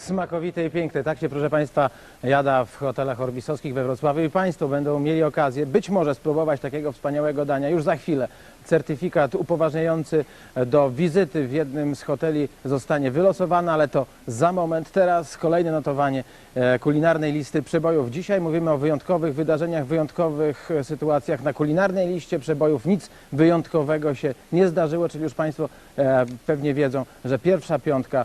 smakowite i piękne. Tak się, proszę Państwa, jada w hotelach orbisowskich we Wrocławiu i Państwo będą mieli okazję być może spróbować takiego wspaniałego dania już za chwilę. Certyfikat upoważniający do wizyty w jednym z hoteli zostanie wylosowany, ale to za moment. Teraz kolejne notowanie e, kulinarnej listy przebojów. Dzisiaj mówimy o wyjątkowych wydarzeniach, wyjątkowych e, sytuacjach. Na kulinarnej liście przebojów nic wyjątkowego się nie zdarzyło, czyli już Państwo e, pewnie wiedzą, że pierwsza piątka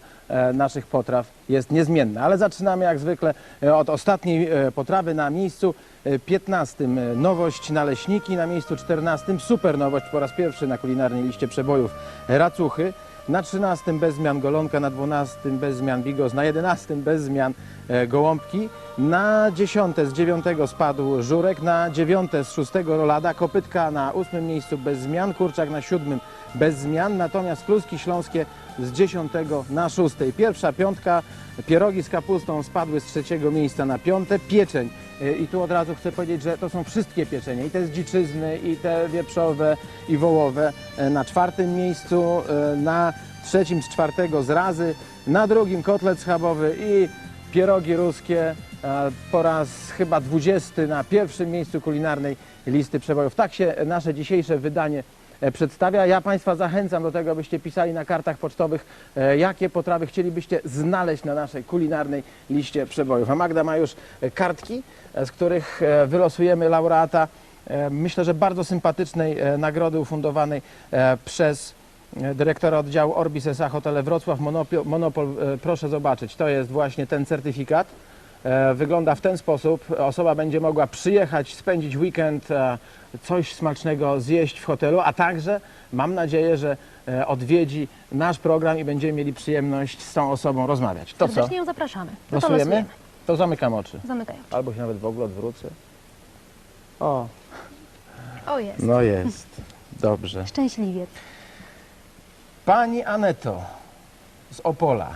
naszych potraw jest niezmienna. Ale zaczynamy jak zwykle e, od ostatniej e, potrawy na miejscu e, 15. Nowość naleśniki, na miejscu 14. Super nowość po raz pierwszy na kulinarnej liście przebojów racuchy. Na 13 bez zmian golonka, na 12 bez zmian bigos, na 11 bez zmian e, gołąbki, na 10 z 9 spadł żurek, na 9 z 6 rolada, kopytka na 8 miejscu bez zmian, kurczak na 7 bez zmian, natomiast kluski śląskie z 10 na 6. Pierwsza piątka, pierogi z kapustą spadły z trzeciego miejsca na piąte, pieczeń. E, I tu od razu chcę powiedzieć, że to są wszystkie pieczenie, i te z dziczyzny, i te wieprzowe, i wołowe. E, Na czwartym miejscu, e, na trzecim z czwartego zrazy, na drugim kotlet schabowy i pierogi ruskie po raz chyba 20 na pierwszym miejscu kulinarnej listy przebojów. Tak się nasze dzisiejsze wydanie przedstawia. Ja Państwa zachęcam do tego, abyście pisali na kartach pocztowych, e, jakie potrawy chcielibyście znaleźć na naszej kulinarnej liście przebojów. A Magda ma już e, kartki, e, z których e, wylosujemy laureata, e, myślę, że bardzo sympatycznej e, nagrody ufundowanej e, przez e, dyrektora oddziału Orbis S.A. Hotele Wrocław Monopol, Monopol. e, Proszę zobaczyć, to jest właśnie ten certyfikat. E, Wygląda w ten sposób. Osoba będzie mogła przyjechać, spędzić weekend, e, coś smacznego zjeść w hotelu, a także mam nadzieję, że e, odwiedzi nasz program i będziemy mieli przyjemność z tą osobą rozmawiać. To co? Serdecznie ją zapraszamy. No to Losujemy? losujemy. To zamykam oczy. Zamykaj. Albo się nawet w ogóle odwrócę. O, O jest. no jest. Dobrze. Szczęśliwiec. Pani Aneto z Opola.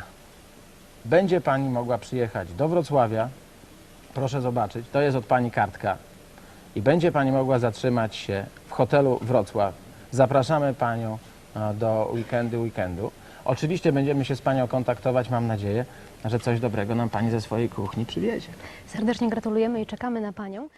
Będzie Pani mogła przyjechać do Wrocławia. Proszę zobaczyć, to jest od Pani kartka. I będzie Pani mogła zatrzymać się w hotelu Wrocław. Zapraszamy Panią e, do weekendu, weekendu. Oczywiście będziemy się z Panią kontaktować, mam nadzieję, że coś dobrego nam Pani ze swojej kuchni przywiezie. Serdecznie gratulujemy i czekamy na Panią.